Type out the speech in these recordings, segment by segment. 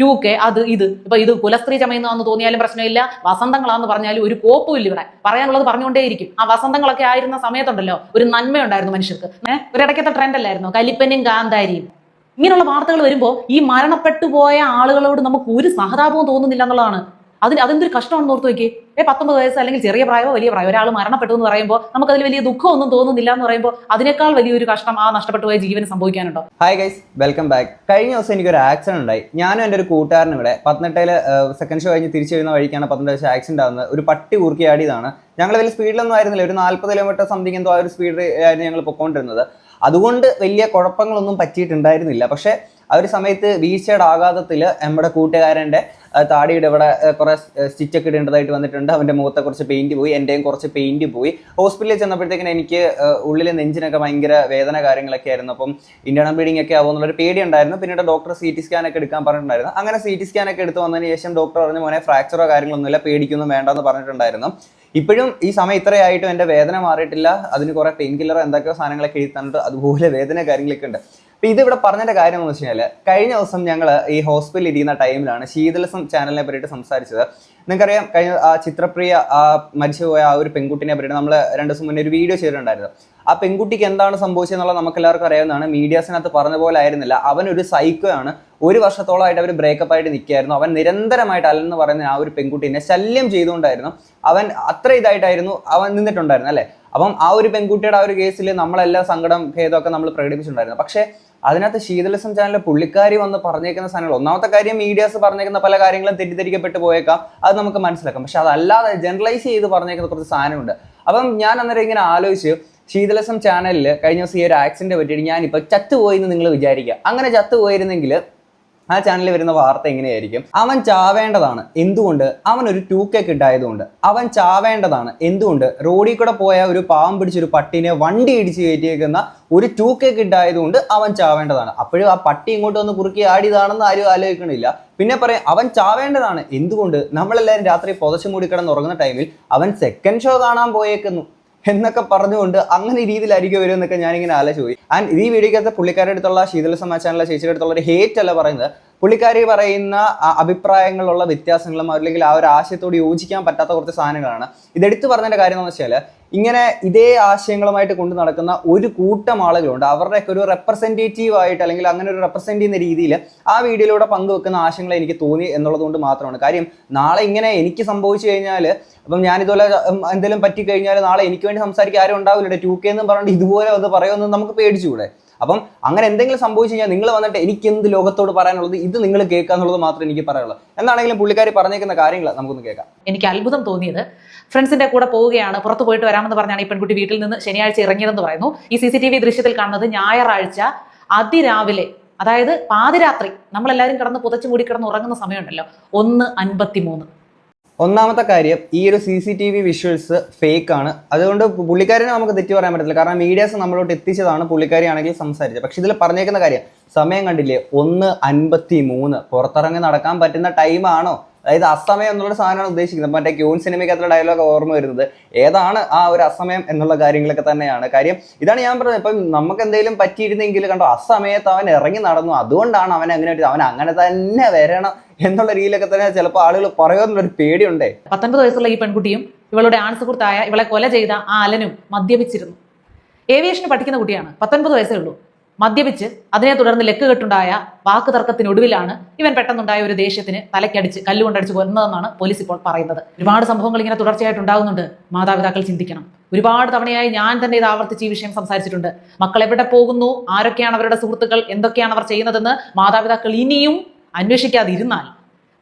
To K അത് ഇത്. ഇപ്പൊ ഇത് കുലസ്ത്രീ ചമയുന്നതാന്ന് തോന്നിയാലും പ്രശ്നമില്ല. വസന്തങ്ങളാന്ന് പറഞ്ഞാലും ഒരു കോപ്പും ഇല്ല ഇവിടെ. പറയാനുള്ളത് പറഞ്ഞുകൊണ്ടേയിരിക്കും. ആ വസന്തങ്ങളൊക്കെ ആയിരുന്ന സമയത്തുണ്ടല്ലോ ഒരു നന്മയുണ്ടായിരുന്നു മനുഷ്യർക്ക്. ഏഹ് ഒരിടയ്ക്കത്തെ ട്രെൻഡ് അല്ലായിരുന്നു? കലിപ്പനും കാന്താരിയും ഇങ്ങനെയുള്ള വാർത്തകൾ വരുമ്പോൾ ഈ മരണപ്പെട്ടു പോയ ആളുകളോട് നമുക്ക് ഒരു സഹതാപവും തോന്നുന്നില്ല എന്നുള്ളതാണ് അതിന് അതെന്തൊരു കഷ്ടമാണെന്ന് ഓർത്ത് നോക്കി ഏ പത്തൊമ്പത് വയസ്സ് അല്ലെങ്കിൽ ചെറിയ പ്രായമോ വലിയ പ്രായമോ ഒരാൾ മരണപ്പെട്ടു എന്ന് പറയുമ്പോൾ നമുക്ക് അതിൽ വലിയ ദുഃഖമൊന്നും തോന്നുന്നില്ല എന്ന് പറയുമ്പോൾ അതിനേക്കാൾ വലിയൊരു കഷ്ടം ആ നഷ്ടപ്പെട്ടു പോയ ജീവന് സംഭവിക്കാനുണ്ടോ? ഹായ് ഗൈസ് വെൽക്കം ബാക്ക് കഴിഞ്ഞ ദിവസം എനിക്കൊരു ആക്സിഡന്റ് ഉണ്ടായി. ഞാനും എന്റെ ഒരു കൂട്ടുകാരനും ഇവിടെ പത്തനംതിട്ടയിൽ സെക്കൻഡ് ഷോ കഴിഞ്ഞ് തിരിച്ചു വരുന്ന വഴിക്കാണ് പത്തനംതിട്ട വെച്ച് ആക്സിഡന്റ് ആവുന്നത്. ഒരു പട്ടി ഊർക്കിയാടിയതാണ് ഞങ്ങൾ വലിയ സ്പീഡിലൊന്നും ആയിരുന്നില്ല. ഒരു നാൽപ്പത് കിലോമീറ്റർ സംതിങ് എന്തോ ആ ഒരു സ്പീഡിൽ ആയിരുന്നു ഞങ്ങൾ പൊക്കോണ്ടിരുന്നത്. അതുകൊണ്ട് വലിയ കുഴപ്പങ്ങളൊന്നും പറ്റിയിട്ടുണ്ടായിരുന്നില്ല. പക്ഷേ ആ ഒരു സമയത്ത് വീഴ്ചയുടെ ആഘാതത്തിൽ നമ്മുടെ കൂട്ടുകാരന്റെ താടിയുടെ ഇവിടെ കുറേ സ്റ്റിച്ചൊക്കെ സ്റ്റിച്ച് ഇടേണ്ടതായിട്ട് വന്നിട്ടുണ്ട്. അവന്റെ മുഖത്തെ കുറച്ച് പെയിന്റ് പോയി എന്റെയും കുറച്ച് പെയിന്റ് പോയി. ഹോസ്പിറ്റലിൽ ചെന്നപ്പോഴത്തേക്കിന് എനിക്ക് ഉള്ളിലെ നെഞ്ചിനൊക്കെ ഭയങ്കര വേദന കാര്യങ്ങളൊക്കെ ആയിരുന്നു. അപ്പം ഇന്റേണൽ ബ്ലീഡിംഗ് ഒക്കെ ആവുമെന്നുള്ളൊരു പേടി ഉണ്ടായിരുന്നു പിന്നീട് ഡോക്ടർ സി ടി സ്കാൻ ഒക്കെ എടുക്കാൻ പറഞ്ഞിട്ടുണ്ടായിരുന്നു. അങ്ങനെ സി ടി സ്കാൻ ഒക്കെ എടുത്ത് വന്നതിന് ശേഷം ഡോക്ടർ പറഞ്ഞു മോനെ ഫ്രാക്ചറോ കാര്യങ്ങളൊന്നുമില്ല പേടിക്കൊന്നും വേണ്ടെന്ന് പറഞ്ഞിട്ടുണ്ടായിരുന്നു. ഇപ്പോഴും ഈ സമയം ഇത്രയായിട്ടും എന്റെ വേദന മാറിയിട്ടില്ല. അതിന് കുറേ പെയിൻ കില്ലർ എന്തൊക്കെയോ സാധനങ്ങളൊക്കെ എഴുതി തന്നിട്ട് അതുപോലെ വേദന കാര്യങ്ങളൊക്കെ ഉണ്ട്. ഇത് ഇവിടെ പറഞ്ഞതിന്റെ കാര്യം എന്ന് വെച്ച് കഴിഞ്ഞ ദിവസം ഞങ്ങൾ ഈ ഹോസ്പിറ്റലിൽ ഇരിക്കുന്ന ടൈമിലാണ് ശീതലസം ചാനലിനെ പറ്റിയിട്ട് സംസാരിച്ചത്. നിങ്ങൾക്കറിയാം കഴിഞ്ഞ ആ ചിത്രപ്രിയ ആ മരിച്ചുപോയ ആ ഒരു പെൺകുട്ടിനെ പറ്റിയിട്ട് നമ്മൾ രണ്ട് ദിവസം മുന്നേ ഒരു വീഡിയോ ചെയ്തിട്ടുണ്ടായിരുന്നു. ആ പെൺകുട്ടിക്ക് എന്താണ് സംഭവിച്ചതെന്നുള്ളത് നമുക്ക് എല്ലാവർക്കും അറിയാവുന്നതാണ്. മീഡിയാസിനകത്ത് പറഞ്ഞ പോലെ ആയിരുന്നില്ല. അവൻ ഒരു സൈക്കോ ആണ് ഒരു വർഷത്തോളമായിട്ട് അവർ ബ്രേക്കപ്പ് ആയിട്ട് നിൽക്കുകയായിരുന്നു. അവൻ നിരന്തരമായിട്ട് അല്ലെന്ന് പറയുന്ന ആ ഒരു പെൺകുട്ടീനെ ശല്യം ചെയ്തുകൊണ്ടായിരുന്നു. അവൻ അത്ര ഇതായിട്ടായിരുന്നു അവൻ നിന്നിട്ടുണ്ടായിരുന്നു അല്ലേ? അപ്പം ആ ഒരു പെൺകുട്ടിയുടെ ആ ഒരു കേസിൽ നമ്മളെല്ലാം സങ്കടം ഭേദമൊക്കെ നമ്മൾ പ്രകടിപ്പിച്ചിട്ടുണ്ടായിരുന്നു. പക്ഷേ അതിനകത്ത് ശീതലസം ചാനലിലെ പുള്ളിക്കാരി വന്ന് പറഞ്ഞേക്കുന്ന സാധനങ്ങൾ ഒന്നാമത്തെ കാര്യം മീഡിയാസ് പറഞ്ഞേക്കുന്ന പല കാര്യങ്ങളും തെറ്റിദ്ധരിക്കപ്പെട്ട് പോയേക്കാം. അത് നമുക്ക് മനസ്സിലാക്കാം. പക്ഷെ അതല്ലാതെ ജനറലൈസ് ചെയ്ത് പറഞ്ഞേക്കുന്ന കുറച്ച് സാധനമുണ്ട്. അപ്പം ഞാൻ അന്നേരം ഇങ്ങനെ ആലോചിച്ച് ശീതലസം ചാനലിൽ കഴിഞ്ഞ ദിവസം ഈ ഒരു ആക്സിഡന്റ് പറ്റിയിട്ട് ഞാനിപ്പോൾ ചത്തുപോയി എന്ന് നിങ്ങൾ വിചാരിക്കുക. അങ്ങനെ ചത്തുപോയിരുന്നെങ്കിൽ ആ ചാനലിൽ വരുന്ന വാർത്ത എങ്ങനെയായിരിക്കും? അവൻ ചാവേണ്ടതാണ്. എന്തുകൊണ്ട്? അവൻ ഒരു ടൂ കെ അവൻ ചാവേണ്ടതാണ്. എന്തുകൊണ്ട്? റോഡിൽ കൂടെ പോയ ഒരു പാവം പിടിച്ചൊരു പട്ടിനെ വണ്ടി ഇടിച്ച് കയറ്റിയേക്കുന്ന ഒരു ടൂ കെ അവൻ ചാവേണ്ടതാണ്. അപ്പോഴും ആ പട്ടി ഇങ്ങോട്ട് വന്ന് കുറുക്കി ആടിയതാണെന്ന് ആരും ആലോചിക്കണില്ല. പിന്നെ പറയാം അവൻ ചാവേണ്ടതാണ്. എന്തുകൊണ്ട്? നമ്മളെല്ലാവരും രാത്രി പുതച്ചു മൂടി കിടന്ന് ഉറങ്ങുന്ന ടൈമിൽ അവൻ സെക്കൻഡ് ഷോ കാണാൻ പോയേക്കുന്നു. എന്നൊക്കെ പറഞ്ഞുകൊണ്ട് അങ്ങനെ രീതിയിലായിരിക്കും വരും എന്നൊക്കെ ഞാനിങ്ങനെ ആലോചിച്ചു പോയി. ആൻഡ് ഈ വീഡിയോക്കകത്ത് പുള്ളിക്കാരുടെ അടുത്തുള്ള ശീതല ചാനലിലെ ചേച്ചിയുടെ അടുത്തുള്ള ഒരു ഹേറ്റ് അല്ല പറയുന്നത്. പുള്ളിക്കാരി പറയുന്ന അഭിപ്രായങ്ങളുള്ള വ്യത്യാസങ്ങളും അല്ലെങ്കിൽ ആ ഒരു ആശയത്തോട് യോജിക്കാൻ പറ്റാത്ത കുറച്ച് സാധനങ്ങളാണ്. ഇതെടുത്തു പറഞ്ഞതിന്റെ കാര്യം എന്ന് വെച്ചാൽ ഇങ്ങനെ ഇതേ ആശയങ്ങളുമായിട്ട് കൊണ്ടു നടക്കുന്ന ഒരു കൂട്ടം ആളുകളുണ്ട്. അവരുടെയൊക്കെ ഒരു റെപ്രസെന്റേറ്റീവ് ആയിട്ട് അല്ലെങ്കിൽ അങ്ങനെ ഒരു റെപ്രസെന്റ് ചെയ്യുന്ന രീതിയിൽ ആ വീഡിയോയിലൂടെ പങ്കുവെക്കുന്ന ആശയങ്ങൾ എനിക്ക് തോന്നി എന്നുള്ളതുകൊണ്ട് മാത്രമാണ്. കാര്യം നാളെ ഇങ്ങനെ എനിക്ക് സംഭവിച്ചു കഴിഞ്ഞാൽ അപ്പം ഞാനിതുപോലെ എന്തെങ്കിലും പറ്റിക്കഴിഞ്ഞാൽ നാളെ എനിക്ക് വേണ്ടി സംസാരിക്കാൻ ആരും ഉണ്ടാവില്ല ടു കെ എന്നും പറഞ്ഞിട്ട് ഇതുപോലെ അത് പറയുമെന്ന് നമുക്ക് പേടിച്ചുകൂടെ? അപ്പം അങ്ങനെ എന്തെങ്കിലും സംഭവിച്ചു കഴിഞ്ഞാൽ നിങ്ങൾ വന്നിട്ട് എനിക്ക് എന്ത് ലോകത്തോട് പറയാനുള്ളത് ഇത് നിങ്ങൾ കേൾക്കുക എന്നുള്ളത് മാത്രമേ എനിക്ക് പറയാനുള്ളൂ. എന്താണെങ്കിലും പുള്ളിക്കാരി പറഞ്ഞേക്കുന്ന കാര്യങ്ങൾ നമുക്കൊന്ന് കേൾക്കാം. എനിക്ക് അത്ഭുതം തോന്നിയത്. ഫ്രണ്ട്സിന്റെ കൂടെ പോവുകയാണ് പുറത്ത് പോയിട്ട് വരാമെന്ന് പറഞ്ഞാണ് ഈ പെൺകുട്ടി വീട്ടിൽ നിന്ന് ശനിയാഴ്ച ഇറങ്ങിയതെന്ന് പറയുന്നു. ഈ സി സി ടി വി ദൃശ്യത്തിൽ കാണുന്നത് ഞായറാഴ്ച അതിരാവിലെ അതായത് പാതിരാത്രി നമ്മളെല്ലാവരും കിടന്ന് പുതച്ചു മൂടി കിടന്ന് ഉറങ്ങുന്ന സമയമുണ്ടല്ലോ ഒന്ന് അൻപത്തി മൂന്ന് ഒന്നാമത്തെ കാര്യം ഈ ഒരു C C T V visuals fake ആണ്. അതുകൊണ്ട് പുള്ളിക്കാരനെ നമുക്ക് തെറ്റി പറയാൻ പറ്റില്ല കാരണം മീഡിയാസ് നമ്മളോട്ട് എത്തിച്ചതാണ് പുള്ളിക്കാരി ആണെങ്കിൽ സംസാരിച്ചത്. പക്ഷെ ഇതിൽ പറഞ്ഞേക്കുന്ന കാര്യം സമയം കണ്ടില്ലേ? ഒന്ന് അൻപത്തി മൂന്ന് പുറത്തിറങ്ങി നടക്കാൻ പറ്റുന്ന ടൈമാണോ അതായത് അസമയം എന്നുള്ള സാധനമാണ് ഉദ്ദേശിക്കുന്നത്. മറ്റേ ക്യൂൺ സിനിമയ്ക്കകത്തുള്ള ഡയലോഗ് ഓർമ്മ വരുന്നത്. ഏതാണ് ആ ഒരു അസമയം എന്നുള്ള കാര്യങ്ങളൊക്കെ തന്നെയാണ്. കാര്യം ഇതാണ് ഞാൻ പറഞ്ഞത്. ഇപ്പം നമുക്ക് എന്തെങ്കിലും പറ്റിയിരുന്നെങ്കിൽ കണ്ടോ അസമയത്ത് അവൻ ഇറങ്ങി നടന്നു. അതുകൊണ്ടാണ് അവൻ അങ്ങനെ അവൻ അങ്ങനെ തന്നെ വരണം എന്നുള്ള രീതിയിലൊക്കെ തന്നെ ചിലപ്പോൾ ആളുകൾ പറയുമെന്നുള്ളൊരു പേടിയുണ്ടേ. പത്തൊൻപത് വയസ്സുള്ള ഈ പെൺകുട്ടിയും ഇവളുടെ ആൺസുഹൃത്തായ ഇവളെ കൊല ചെയ്ത ആ അലനും മദ്യപിച്ചിരുന്നു. ഏവിയേഷന് പഠിക്കുന്ന കുട്ടിയാണ്. പത്തൊൻപത് വയസ്സേ ഉള്ളൂ. മദ്യപിച്ച് അതിനെ തുടർന്ന് ലക്കുകെട്ടുണ്ടായ വാക്ക് തർക്കത്തിനൊടുവിലാണ് ഇവൻ പെട്ടെന്നുണ്ടായ ഒരു ദേഷ്യത്തിന് തലക്കടിച്ച് കല്ലുകൊണ്ടടിച്ച് കൊന്നതെന്നാണ് പോലീസ് ഇപ്പോൾ പറയുന്നത്. ഒരുപാട് സംഭവങ്ങൾ ഇങ്ങനെ തുടർച്ചയായിട്ട് ഉണ്ടാകുന്നുണ്ട്. മാതാപിതാക്കൾ ചിന്തിക്കണം. ഒരുപാട് തവണയായി ഞാൻ തന്നെ ഇത് ആവർത്തിച്ച് ഈ വിഷയം സംസാരിച്ചിട്ടുണ്ട്. മക്കൾ എവിടെ പോകുന്നു? ആരൊക്കെയാണ് അവരുടെ സുഹൃത്തുക്കൾ? എന്തൊക്കെയാണ് അവർ ചെയ്യുന്നതെന്ന് മാതാപിതാക്കൾ ഇനിയും അന്വേഷിക്കാതിരുന്നാൽ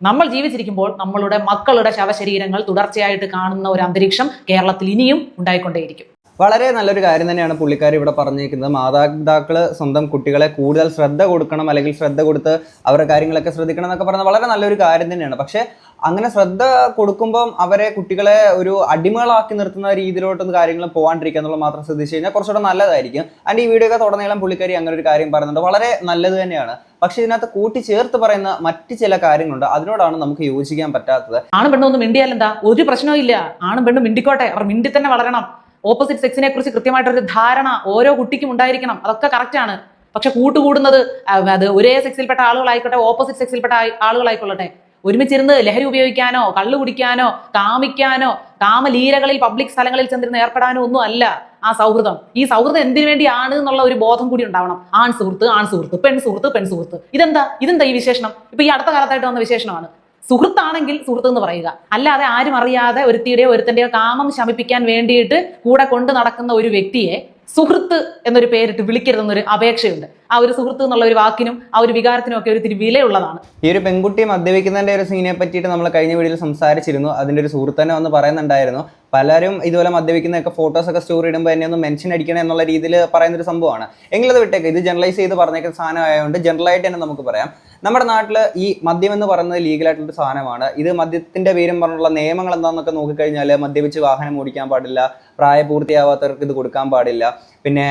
നമ്മൾ ജീവിച്ചിരിക്കുമ്പോൾ നമ്മളുടെ മക്കളുടെ ശവശരീരങ്ങൾ തുടർച്ചയായിട്ട് കാണുന്ന ഒരു അന്തരീക്ഷം കേരളത്തിൽ ഇനിയും ഉണ്ടായിക്കൊണ്ടേയിരിക്കും. വളരെ നല്ലൊരു കാര്യം തന്നെയാണ് പുള്ളിക്കാർ ഇവിടെ പറഞ്ഞിരിക്കുന്നത്. മാതാപിതാക്കൾ സ്വന്തം കുട്ടികളെ കൂടുതൽ ശ്രദ്ധ കൊടുക്കണം അല്ലെങ്കിൽ ശ്രദ്ധ കൊടുത്ത് അവരുടെ കാര്യങ്ങളൊക്കെ ശ്രദ്ധിക്കണം എന്നൊക്കെ പറയുന്നത് വളരെ നല്ലൊരു കാര്യം തന്നെയാണ്. പക്ഷേ അങ്ങനെ ശ്രദ്ധ കൊടുക്കുമ്പം അവരെ കുട്ടികളെ ഒരു അടിമകളാക്കി നിർത്തുന്ന രീതിയിലോട്ടൊന്നും കാര്യങ്ങൾ പോകാണ്ടിരിക്കുക എന്നുള്ളത് മാത്രം ശ്രദ്ധിച്ചു കഴിഞ്ഞാൽ കുറച്ചുകൂടെ നല്ലതായിരിക്കും. ആൻഡ് ഈ വീഡിയോ ഒക്കെ തുടർന്നേളം പുള്ളിക്കാരി അങ്ങനെ ഒരു കാര്യം പറയുന്നുണ്ട്. വളരെ നല്ലത് തന്നെയാണ്. പക്ഷേ ഇതിനകത്ത് കൂട്ടിച്ചേർത്ത് പറയുന്ന മറ്റ് ചില കാര്യങ്ങളുണ്ട്. അതിനോടാണ് നമുക്ക് യോജിക്കാൻ പറ്റാത്തത്. ആണും പെണ്ണും ഒന്നും മിണ്ടിയാലെന്താ ഒരു പ്രശ്നവും ഇല്ല. ആണും പെണ്ണും മിണ്ടിക്കോട്ടെ. അവർ മിണ്ടി തന്നെ വളരണം. ഓപ്പോസിറ്റ് സെക്സിനെ കുറിച്ച് കൃത്യമായിട്ടൊരു ധാരണ ഓരോ കുട്ടിക്കും ഉണ്ടായിരിക്കണം. അതൊക്കെ കറക്റ്റ് ആണ്. പക്ഷെ കൂട്ടുകൂടുന്നത് അത് ഒരേ സെക്സിൽപ്പെട്ട ആളുകളായിക്കോട്ടെ ഓപ്പോസിറ്റ് സെക്സിൽപ്പെട്ട ആളുകളായിക്കൊള്ളട്ടെ. ഒരുമിച്ചിരുന്ന് ലഹരി ഉപയോഗിക്കാനോ കള്ള് കുടിക്കാനോ കാമിക്കാനോ കാമലീലകളിൽ പബ്ലിക് സ്ഥലങ്ങളിൽ ചെന്നിരുന്ന് ഏർപ്പെടാനോ ഒന്നും അല്ല ആ സൗഹൃദം. ഈ സൗഹൃദം എന്തിനു വേണ്ടിയാണ് എന്നുള്ള ഒരു ബോധം കൂടി ഉണ്ടാവണം. ആൺ സുഹൃത്ത് ആൺ സുഹൃത്ത് പെൺ സുഹൃത്ത് പെൺ സുഹൃത്ത്. ഇതെന്താ? ഇതെന്താ ഈ വിശേഷണം? ഇപ്പൊ ഈ അടുത്ത കാലത്തായിട്ട് വന്ന വിശേഷണമാണ്. സുഹൃത്താണെങ്കിൽ സുഹൃത്ത് എന്ന് പറയുക. അല്ലാതെ ആരും അറിയാതെ ഒരുത്തിയുടെയോ ഒരുത്തന്റെയോ കാമം ശമിപ്പിക്കാൻ വേണ്ടിയിട്ട് കൂടെ കൊണ്ട് നടക്കുന്ന ഒരു വ്യക്തിയെ സുഹൃത്ത് എന്നൊരു പേരിട്ട് വിളിക്കരുതെന്നൊരു അപേക്ഷയുണ്ട്. ആ ഒരു സുഹൃത്ത് എന്നുള്ള ഒരു വാക്കിനും ആ ഒരു വികാരത്തിനും ഒക്കെ ഒരു വിലയുള്ളതാണ്. ഈ ഒരു പെൺകുട്ടി മദ്യപിക്കുന്നതിന്റെ ഒരു സീനെ പറ്റിയിട്ട് നമ്മൾ കഴിഞ്ഞ വീഡിയോയിൽ സംസാരിച്ചിരുന്നു. അതിന്റെ ഒരു സുഹൃത്ത് തന്നെ വന്ന് പറയുന്നുണ്ടായിരുന്നു. പലരും ഇതുപോലെ മദ്യപിക്കുന്നതൊക്കെ ഫോട്ടോസ് ഒക്കെ സ്റ്റോറി ഇടുമ്പോൾ എന്നെ ഒന്ന് മെൻഷൻ അടിക്കണം എന്നുള്ള രീതിയിൽ പറയുന്ന ഒരു സംഭവമാണ്. എങ്കിലും അത് വിട്ടേക്ക്. ഇത് ജനറലൈസ് ചെയ്ത് പറഞ്ഞേക്കുന്ന സാധനം ആയതുകൊണ്ട് ജനറലായിട്ട് തന്നെ നമുക്ക് പറയാം. നമ്മുടെ നാട്ടിൽ ഈ മദ്യം എന്ന് പറയുന്നത് ലീഗലായിട്ടുള്ള സാധനമാണ്. ഇത് മദ്യത്തിന്റെ പേരും പറഞ്ഞുള്ള നിയമങ്ങൾ എന്താണെന്നൊക്കെ നോക്കിക്കഴിഞ്ഞാൽ മദ്യപിച്ച് വാഹനം ഓടിക്കാൻ പാടില്ല. പ്രായപൂർത്തിയാവാത്തവർക്ക് ഇത് കൊടുക്കാൻ പാടില്ല. പിന്നെ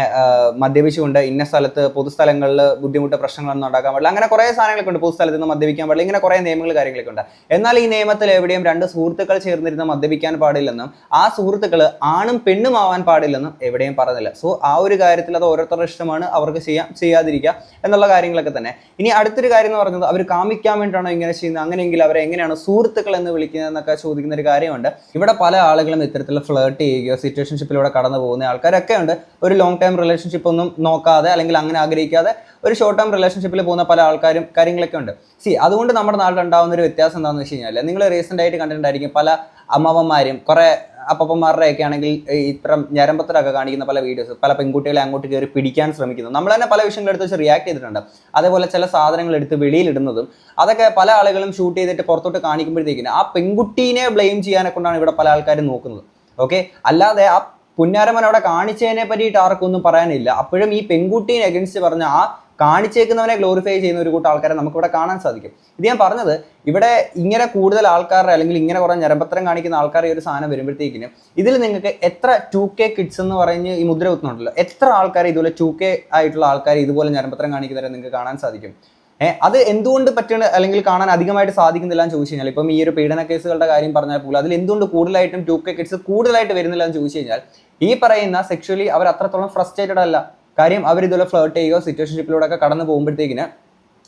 മദ്യപിച്ചുകൊണ്ട് ഇന്ന സ്ഥലത്ത് പൊതുസ്ഥലങ്ങളിൽ ബുദ്ധിമുട്ട് പ്രശ്നങ്ങളൊന്നും ഉണ്ടാക്കാൻ പാടില്ല. അങ്ങനെ കുറേ സാധനങ്ങളൊക്കെ ഉണ്ട്. പൊതുസ്ഥലത്ത് നിന്ന് മദ്യപിക്കാൻ പാടില്ല. ഇങ്ങനെ കുറേ നിയമങ്ങൾ കാര്യങ്ങളൊക്കെ ഉണ്ട്. എന്നാൽ ഈ നിയമത്തിൽ എവിടെയും രണ്ട് സുഹൃത്തുക്കൾ ചേർന്നിരുന്ന മദ്യപിക്കാൻ പാടില്ലെന്നും ആ സുഹൃത്തുക്കൾ ആണും പെണ്ണും ആവാൻ പാടില്ലെന്നും എവിടെയും പറഞ്ഞില്ല. സോ ആ ഒരു കാര്യത്തിൽ അത് ഓരോരുത്തരുടെ ഇഷ്ടമാണ്. അവർക്ക് ചെയ്യാം ചെയ്യാതിരിക്കുക എന്നുള്ള കാര്യങ്ങളൊക്കെ തന്നെ. ഇനി അടുത്തൊരു കാര്യം എന്ന് പറയുന്നത് അവർ കാമിക്കാൻ വേണ്ടിയിട്ടാണോ ഇങ്ങനെ ചെയ്യുന്നത്? അങ്ങനെയെങ്കിൽ അവരെ എങ്ങനെയാണ് സുഹൃത്തുക്കൾ എന്ന് വിളിക്കുന്നത് എന്നൊക്കെ ചോദിക്കുന്ന ഒരു കാര്യമുണ്ട്. ഇവിടെ പല ആളുകളും ഇത്തരത്തിലുള്ള ഫ്ലേർട്ട് ചെയ്യുകയോ സിറ്റുവേഷൻഷിപ്പിലൂടെ കടന്നു പോകുന്ന ആൾക്കാരൊക്കെ ഉണ്ട്. ഒരു ലോങ് ടൈം റിലേഷൻഷിപ്പ് ഒന്നും നോക്കാതെ അല്ലെങ്കിൽ അങ്ങനെ ആഗ്രഹിക്കാതെ ഒരു ഷോർട്ട് ടൈം റിലേഷൻഷിപ്പിൽ പോകുന്ന പല ആൾക്കാരും കാര്യങ്ങളൊക്കെ ഉണ്ട്. സി അതുകൊണ്ട് നമ്മുടെ നാട്ടിൽ ഉണ്ടാകുന്ന ഒരു വ്യത്യാസം എന്താണെന്ന് വെച്ച് കഴിഞ്ഞാൽ നിങ്ങൾ റീസെന്റ് ആയിട്ട് കണ്ടിട്ടുണ്ടായിരിക്കും പല അമ്മാവന്മാരും കുറേ അപ്പന്മാരുടെ ഒക്കെ ആണെങ്കിൽ ഇത്തരം ഞരമ്പത്തിലൊക്കെ കാണിക്കുന്ന പല വീഡിയോസ് പല പെൺകുട്ടികളെ അങ്ങോട്ട് കയറി പിടിക്കാൻ ശ്രമിക്കുന്നു. നമ്മൾ തന്നെ പല വിഷയങ്ങൾ എടുത്ത് വെച്ച് റിയാക്ട് ചെയ്തിട്ടുണ്ട്. അതേപോലെ ചില സാധനങ്ങൾ എടുത്ത് വെളിയിലിടുന്നതും അതൊക്കെ പല ആളുകളും ഷൂട്ട് ചെയ്തിട്ട് പുറത്തോട്ട് കാണിക്കുമ്പോഴത്തേക്കിന് ആ പെൺകുട്ടീനെ ബ്ലെയിം ചെയ്യാനെ കൊണ്ടാണ് ഇവിടെ പല ആൾക്കാരും നോക്കുന്നത്. ഓക്കെ അല്ലാതെ ആ പുന്നാരമൻ അവിടെ കാണിച്ചതിനെ പറ്റിയിട്ട് ആർക്കും ഒന്നും പറയാനില്ല. അപ്പോഴും ഈ പെൺകുട്ടീനെ അഗൻസ്റ്റ് പറഞ്ഞ ആ കാണിച്ചേക്കുന്നവനെ ഗ്ലോറിഫൈ ചെയ്യുന്ന ഒരു കൂട്ടം ആൾക്കാരെ നമുക്കിവിടെ കാണാൻ സാധിക്കും. ഇത് ഞാൻ പറഞ്ഞത് ഇവിടെ ഇങ്ങനെ കൂടുതൽ ആൾക്കാരുടെ അല്ലെങ്കിൽ ഇങ്ങനെ കുറേ ഞരമ്പത്രം കാണിക്കുന്ന ആൾക്കാർ ഈ ഒരു സാധനം വരുമ്പോഴത്തേക്കിനും ഇതിൽ നിങ്ങൾക്ക് എത്ര ടു കെ കിഡ്സ് എന്ന് പറഞ്ഞ് ഈ മുദ്ര കുത്തുന്നുണ്ടല്ലോ എത്ര ആൾക്കാർ ഇതുപോലെ ടു കെ ആയിട്ടുള്ള ആൾക്കാർ ഇതുപോലെ ഞരമ്പത്രം കാണിക്കുന്നവരെ നിങ്ങൾക്ക് കാണാൻ സാധിക്കും. ഏഹ് അത് എന്തുകൊണ്ട് പറ്റണ അല്ലെങ്കിൽ കാണാൻ അധികമായിട്ട് സാധിക്കുന്നില്ല എന്ന് ചോദിച്ചു കഴിഞ്ഞാൽ ഇപ്പം ഈ ഒരു പീഡന കേസുകളുടെ കാര്യം പറഞ്ഞാൽ പോലും അതിൽ എന്തുകൊണ്ട് കൂടുതലായിട്ടും ടു കെ കിഡ്സ് കൂടുതലായിട്ട് വരുന്നില്ല എന്ന് ചോദിച്ചു കഴിഞ്ഞാൽ ഈ പറയുന്ന സെക്ഷലി അവർ അത്രത്തോളം ഫ്രസ്ട്രേറ്റഡ് അല്ല. കാര്യം അവർ ഇതുപോലെ ഫ്ലേർട്ട് ചെയ്യുകയോ സിറ്റുവേഷൻഷിപ്പിലൂടെ ഒക്കെ കടന്നു പോകുമ്പോഴത്തേക്കിന്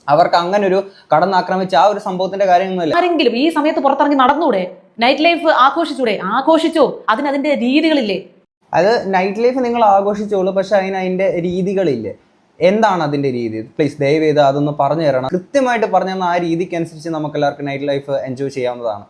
അവർക്ക് അങ്ങനെ ഒരു കടന്നാക്രമിച്ച ആ ഒരു സംഭവത്തിന്റെ കാര്യമൊന്നുമില്ല. ആരെങ്കിലും ഈ സമയത്ത് പുറത്തിറങ്ങി നടന്നൂടെ? നൈറ്റ് ലൈഫ് ആഘോഷിച്ചൂടെ? ആഘോഷിച്ചോ? അതിന് അതിന്റെ രീതികളില്ലേ? അത് നൈറ്റ് ലൈഫ് നിങ്ങൾ ആഘോഷിച്ചോളൂ പക്ഷെ അതിന് അതിന്റെ രീതികളില്ലേ? എന്താണ് അതിന്റെ രീതി? പ്ലീസ് ദയവ് ചെയ്ത് അതൊന്ന് പറഞ്ഞു തരണം. കൃത്യമായിട്ട് പറഞ്ഞു തന്ന ആ രീതിക്ക് അനുസരിച്ച് നമുക്ക് എല്ലാവർക്കും നൈറ്റ് ലൈഫ് എൻജോയ് ചെയ്യാവുന്നതാണ്.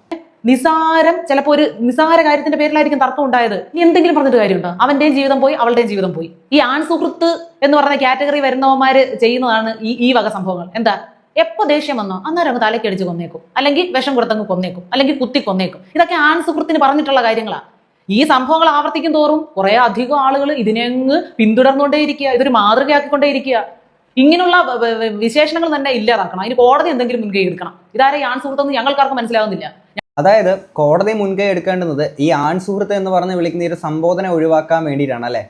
നിസാരം ചിലപ്പോൾ ഒരു നിസാര കാര്യത്തിന്റെ പേരിലായിരിക്കും തർക്കം ഉണ്ടായത്. ഇനി എന്തെങ്കിലും പറഞ്ഞിട്ട് കാര്യമുണ്ടോ? അവന്റെയും ജീവിതം പോയി അവളുടെയും ജീവിതം പോയി. ഈ ആൺ സുഹൃത്ത് എന്ന് പറയുന്ന കാറ്റഗറി വരുന്നവന്മാര് ചെയ്യുന്നതാണ് ഈ ഈ വക സംഭവങ്ങൾ. എന്താ? എപ്പോ ദേഷ്യം വന്നോ അന്നേരം അങ്ങ് തലക്കടിച്ച് കൊന്നേക്കും. അല്ലെങ്കിൽ വിഷം കൊടുത്തങ്ങ് കൊന്നേക്കും. അല്ലെങ്കിൽ കുത്തി കൊന്നേക്കും. ഇതൊക്കെ ആൺ സുഹൃത്തിന് പറഞ്ഞിട്ടുള്ള കാര്യങ്ങളാണ് ഈ സംഭവങ്ങൾ ആവർത്തിക്കും തോറും കുറെ അധികം ആളുകൾ ഇതിനെങ്ങ് പിന്തുടർന്നുകൊണ്ടേയിരിക്കുക ഇതൊരു മാതൃകയാക്കിക്കൊണ്ടേയിരിക്കുക ഇങ്ങനെയുള്ള വിശേഷണങ്ങൾ തന്നെ ഇല്ലാതാക്കണം. അതിന് കോടതി എന്തെങ്കിലും മുൻകൈ എടുക്കണം. ഇതാരെ ഈ ആൺ സുഹൃത്തെന്ന് ഞങ്ങൾക്കാർക്കും മനസ്സിലാവുന്നില്ല. അതായത് കോടതി മുൻകൈ എടുക്കേണ്ടുന്നത് ഈ ആൺ സുഹൃത്ത് എന്ന് പറഞ്ഞ് വിളിക്കുന്ന ഈ ഒരു സംബോധന ഒഴിവാക്കാൻ വേണ്ടിയിട്ടാണ് അല്ലേ?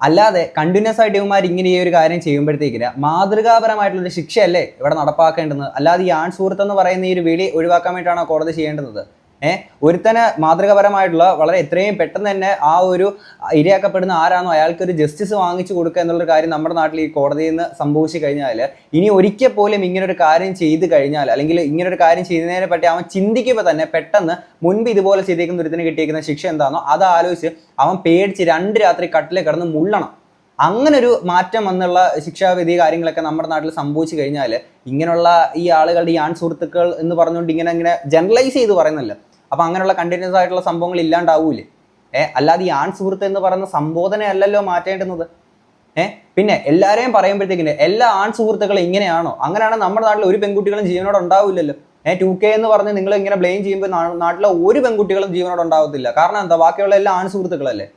അല്ലാതെ കണ്ടിന്യൂസ് ആയിട്ട് ഇവന്മാർ ഇങ്ങനെ ഈ ഒരു കാര്യം ചെയ്യുമ്പോഴത്തേക്കില്ല മാതൃകാപരമായിട്ടുള്ളൊരു ശിക്ഷയല്ലേ ഇവിടെ നടപ്പാക്കേണ്ടത് അല്ലാതെ ഈ ആൺ സുഹൃത്ത് എന്ന് പറയുന്ന ഈ ഒരു വിളി ഒഴിവാക്കാൻ വേണ്ടിയിട്ടാണോ കോടതി ചെയ്യേണ്ടുന്നത്? ഏഹ് ഒരുത്തന് മാതൃകാപരമായിട്ടുള്ള വളരെ എത്രയും പെട്ടെന്ന് തന്നെ ആ ഒരു ഇരയാക്കപ്പെടുന്ന ആരാണോ അയാൾക്ക് ഒരു ജസ്റ്റിസ് വാങ്ങിച്ചു കൊടുക്കുക എന്നുള്ളൊരു കാര്യം നമ്മുടെ നാട്ടിൽ ഈ കോടതിയിൽ നിന്ന് സംഭവിച്ചു കഴിഞ്ഞാൽ ഇനി ഒരിക്കൽ പോലും ഇങ്ങനൊരു കാര്യം ചെയ്ത് കഴിഞ്ഞാൽ അല്ലെങ്കിൽ ഇങ്ങനൊരു കാര്യം ചെയ്യുന്നതിനെ പറ്റി അവൻ ചിന്തിക്കുമ്പോൾ തന്നെ പെട്ടെന്ന് മുൻപ് ഇതുപോലെ ചെയ്തേക്കുന്ന ഒരുത്തിന് കിട്ടിയേക്കുന്ന ശിക്ഷ എന്താണോ അത് ആലോചിച്ച് അവൻ പേടിച്ച് രണ്ട് രാത്രി കട്ടിൽ കിടന്ന് മുള്ളണം. അങ്ങനെ ഒരു മാറ്റം വന്നുള്ള ശിക്ഷാവിധി കാര്യങ്ങളൊക്കെ നമ്മുടെ നാട്ടിൽ സംഭവിച്ചു കഴിഞ്ഞാൽ ഇങ്ങനെയുള്ള ഈ ആളുകളുടെ ഈ ആൺ സുഹൃത്തുക്കൾ എന്ന് പറഞ്ഞുകൊണ്ട് ഇങ്ങനെ ഇങ്ങനെ ജനറലൈസ് ചെയ്ത് പറയുന്നില്ല അപ്പം അങ്ങനെയുള്ള കണ്ടിന്യൂസ് ആയിട്ടുള്ള സംഭവങ്ങൾ ഇല്ലാണ്ടാവൂലേ? ഏ അല്ലാതെ ഈ ആൺ സുഹൃത്ത് എന്ന് പറയുന്ന സംബോധനയല്ലല്ലോ മാറ്റേണ്ടുന്നത്. ഏ പിന്നെ എല്ലാവരെയും പറയുമ്പോഴത്തേക്കിന് എല്ലാ ആൺ സുഹൃത്തുക്കളും ഇങ്ങനെയാണോ? അങ്ങനെയാണ് നമ്മുടെ നാട്ടിൽ ഒരു പെൺകുട്ടികളും ജീവനോട് ഉണ്ടാവില്ലല്ലോ. ഏ ടു കെ എന്ന് പറഞ്ഞ് നിങ്ങൾ ഇങ്ങനെ ബ്ലെയിം ചെയ്യുമ്പോൾ നാട്ടിലെ ഒരു പെൺകുട്ടികളും ജീവനോട് ഉണ്ടാവത്തില്ല. കാരണം എന്താ? ബാക്കിയുള്ള എല്ലാ ആൺ സുഹൃത്തുക്കളല്ലേ?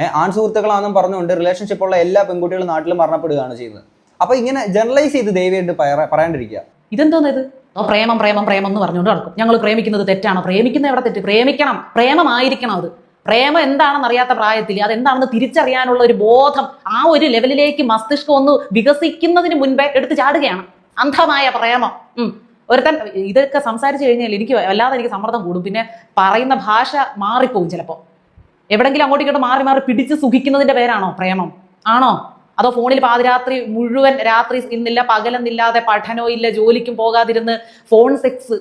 ഏഹ് ആൺ സുഹൃത്തുക്കളാണെന്നും പറഞ്ഞുകൊണ്ട് റിലേഷൻഷിപ്പ് ഉള്ള എല്ലാ പെൺകുട്ടികളും നാട്ടിൽ മരണപ്പെടുകയാണ് ചെയ്യുന്നത്. അപ്പൊ ഇങ്ങനെ ജനറലൈസ് ചെയ്ത് ദയവായിട്ട് പറ- പറയാണ്ടിരിക്കുക. ഇതെന്തോന്നത് പ്രേമം പ്രേമം പ്രേമം എന്ന് പറഞ്ഞുകൊണ്ട് നടക്കും. ഞങ്ങൾ പ്രേമിക്കുന്നത് തെറ്റാണ്. പ്രേമിക്കുന്ന എവിടെ തെറ്റ്? പ്രേമിക്കണം. പ്രേമമായിരിക്കണം അത്. പ്രേമം എന്താണെന്ന് അറിയാത്ത പ്രായത്തിൽ അതെന്താണെന്ന് തിരിച്ചറിയാനുള്ള ഒരു ബോധം ആ ഒരു ലെവലിലേക്ക് മസ്തിഷ്കം ഒന്ന് വികസിക്കുന്നതിന് മുൻപേ എടുത്തു ചാടുകയാണ്. അന്ധമായ പ്രേമം. ഒരുത്തൻ ഇതൊക്കെ സംസാരിച്ചു കഴിഞ്ഞാൽ എനിക്ക് വല്ലാതെ എനിക്ക് സമ്മർദ്ദം കൂടും. പിന്നെ പറയുന്ന ഭാഷ മാറിപ്പോകും ചിലപ്പോൾ. എവിടെങ്കിലും അങ്ങോട്ടും ഇങ്ങോട്ട് മാറി മാറി പിടിച്ച് സുഖിക്കുന്നതിന്റെ പേരാണോ പ്രേമം? ആണോ? അതോ ഫോണിൽ പാതിരാത്രി മുഴുവൻ രാത്രി ഇന്നില്ല പകലെന്നില്ലാതെ പഠനോ ഇല്ല ജോലിക്കും പോകാതിരുന്ന് ഫോൺ സെക്സ്